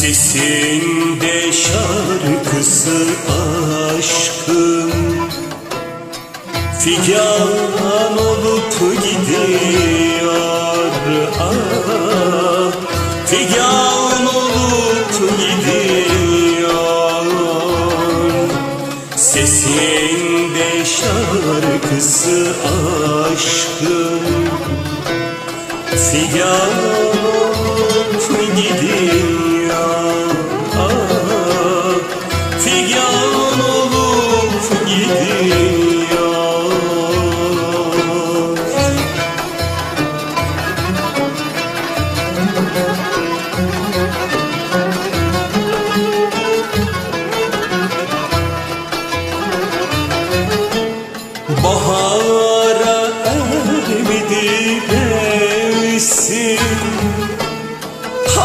Sesinde şarkısı aşkım. Figan olup gidiyor ah, Figan olup gidiyor. Sesinde şarkısı aşkım. Figan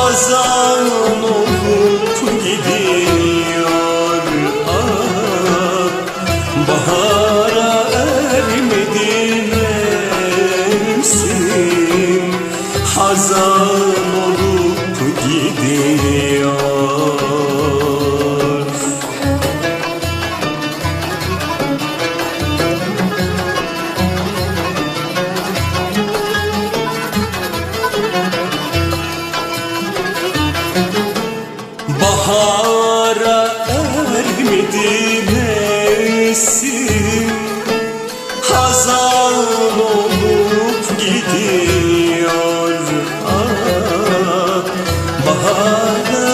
Hazan Bahara ermedi mevsim Hazan olup gidiyor. Ah, Bahara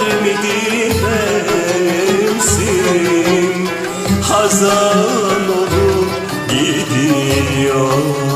ermedi mevsim Hazan olup gidiyor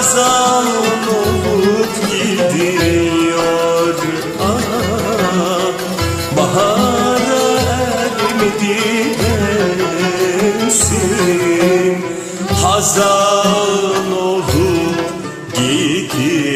yazan olup gidiyor. Aa, Bahara ermedi mevsim Hazan olup gidiyor.